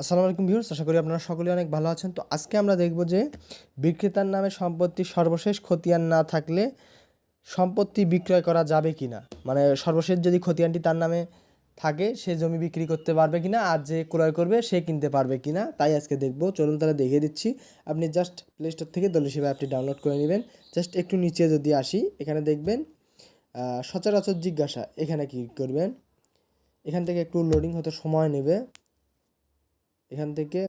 আসসালামু আলাইকুম ভিউর্স আশা করি আপনারা সকলে অনেক ভালো আছেন। তো আজকে আমরা দেখব যে বিক্রেতার নামে সম্পত্তি সর্বশেষ খতিয়ান না থাকলে সম্পত্তি বিক্রয় করা যাবে কি না মানে সর্বশেষ যদি খতিয়ানটি তার নামে থাকে, সে জমি বিক্রি করতে পারবে কি না আর যে ক্রয় করবে, সে কিনতে পারবে কি না তাই আজকে দেখব। চলুন তাহলে দেখিয়ে দিচ্ছি। আপনি জাস্ট প্লে স্টোর থেকে দলিশিবা অ্যাপটি ডাউনলোড করে নেবেন। জাস্ট একটু নিচে যদি আসি, এখানে দেখবেন সচরাচর জিজ্ঞাসা, এখানে কি করবেন? এখান থেকে একটু লোডিং হতে সময় নেবে। এখান থেকে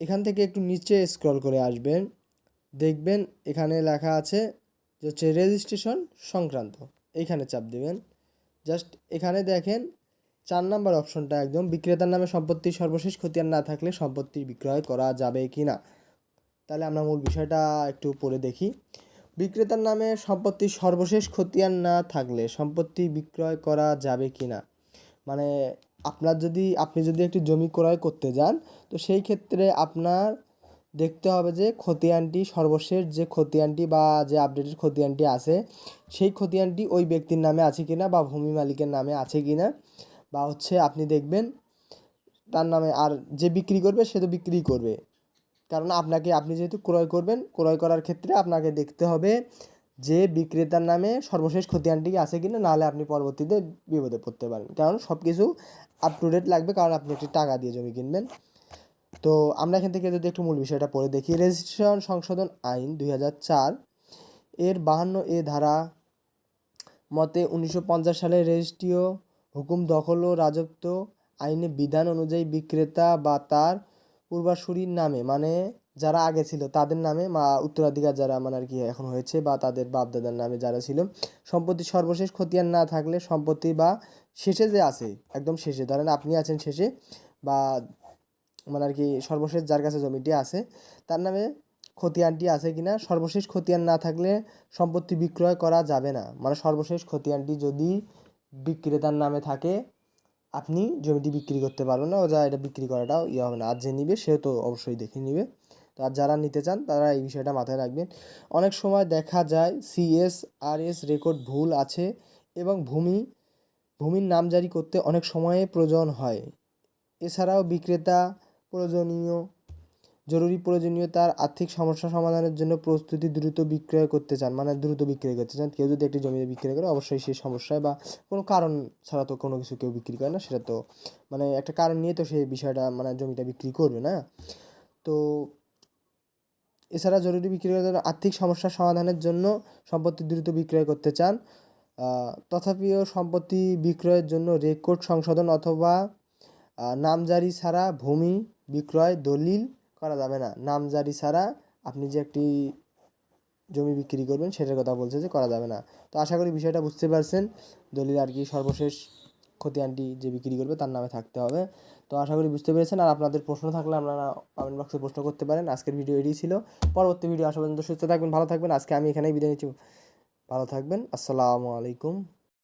এখান থেকে একটু নিচে স্ক্রল করে আসবেন। দেখবেন এখানে লেখা আছে যে হচ্ছে রেজিস্ট্রেশন সংক্রান্ত। এইখানে চাপ দেবেন। জাস্ট এখানে দেখেন, চার নাম্বার অপশনটা একদম, বিক্রেতার নামে সম্পত্তির সর্বশেষ খতিয়ান না থাকলে সম্পত্তি বিক্রয় করা যাবে কি না? তাহলে আমরা মূল বিষয়টা একটু পড়ে দেখি। বিক্রেতার নামে সম্পত্তির সর্বশেষ খতিয়ান না থাকলে সম্পত্তি বিক্রয় করা যাবে কি না? মানে আপনার যদি, আপনি যদি একটি জমি ক্রয় করতে যান, তো সেই ক্ষেত্রে আপনার দেখতে হবে যে খতিয়ানটি, সর্বশেষ যে খতিয়ানটি বা যে আপডেটেড খতিয়ানটি আছে, সেই খতিয়ানটি ওই ব্যক্তির নামে আছে কি না বা ভূমি মালিকের নামে আছে কি না বা হচ্ছে আপনি দেখবেন তার নামে আর যে বিক্রি করবে, সে তো বিক্রি করবে। কারণ আপনাকে, আপনি যেহেতু ক্রয় করবেন, ক্রয় করার ক্ষেত্রে আপনাকে দেখতে হবে যে বিক্রেতার নামে সর্বশেষ খতিয়ানটি আছে কিনা, নাহলে আপনি পরবর্তীতে বিপদে পড়তে পারেন কারণ সব কিছু আপ টু ডেট লাগবে, কারণ আপনি একটি টাকা দিয়ে জমি কিনবেন। তো আমরা এখান থেকে যদি একটু মূল বিষয়টা পড়ে দেখি, রেজিস্ট্রেশন সংশোধন আইন দুই এর বাহান্ন এ ধারা মতে উনিশশো পঞ্চাশ সালে রেজিস্ট্রিয় হুকুম দখল ও রাজত্ব আইনে বিধান অনুযায়ী বিক্রেতা বা তার পূর্বাসুরীর নামে মানে যারা আগে ছিল, তাদের নামে মা উত্তরাধিকার যারা মানে আর কি এখন হয়েছে বা তাদের বাপদাদার নামে যারা ছিল, সম্পত্তি সর্বশেষ খতিয়ান না থাকলে সম্পত্তি বা শেষে যে আছে, একদম শেষে, ধরেন আপনি আছেন শেষে বা মানে আর কি সর্বশেষ যার কাছে জমিটি আছে, তার নামে খতিয়ানটি আছে কিনা, সর্বশেষ খতিয়ান না থাকলে সম্পত্তি বিক্রয় করা যাবে না। মানে সর্বশেষ খতিয়ানটি যদি বিক্রেতার নামে থাকে, আপনি জমিটি বিক্রি করতে পারবেন না, ও যা এটা বিক্রি করাটাও ইয়ে হবে না। আর যে নিবে সে তো অবশ্যই দেখে নিবে। তো যারা নিতে চান, তারা এই বিষয়টা মাথায় রাখবেন। অনেক সময় দেখা যায় সিএস আর এস রেকর্ড ভুল আছে এবং ভূমি, ভূমির নাম জারি করতে অনেক সময়ে প্রয়োজন হয়। এছাড়াও বিক্রেতা প্রয়োজনীয়, জরুরি প্রয়োজনীয়তার আর্থিক সমস্যা সমাধানের জন্য প্রস্তুতি দ্রুত বিক্রয় করতে চান মানে দ্রুত বিক্রয় করতে চান। কেউ যদি একটি জমি বিক্রয় করে, অবশ্যই সেই সমস্যায় বা কোনো কারণ ছাড়া তো কোনো কিছু কেউ বিক্রি করে না, সেটা তো মানে একটা কারণ নিয়ে তো সেই বিষয়টা মানে জমিটা বিক্রি করবে না। তো এছাড়া জরুরি বিক্রয়ের জন্য আর্থিক সমস্যা সমাধানের জন্য সম্পত্তি দ্রুত বিক্রয় করতে চান। তথাপিও সম্পত্তি বিক্রয়ের জন্য রেকর্ড সংশোধন অথবা নামজারি ছাড়া ভূমি বিক্রয় দলিল করা যাবে না। নামজারি ছাড়া আপনি যে একটি জমি বিক্রি করবেন সেটার কথা বলছে যে করা যাবে না। তো আশা করি বিষয়টা বুঝতে পারছেন। দলিল আর কি সর্বশেষ খতিয়ানটি যে বিক্রি করবে তার নামে থাকতে হবে। তো আশা করি বুঝতে পেরেছেন। আর আপনাদের প্রশ্ন থাকলে আপনারা কমেন্ট বক্সে প্রশ্ন করতে পারেন। আজকের ভিডিও এটি ছিল। পরবর্তী ভিডিও আসা পর্যন্ত সুস্থ থাকবেন, ভালো থাকবেন। আজকে আমি এখানেই বিদায় নিচ্ছি। ভালো থাকবেন। আসসালামু আলাইকুম।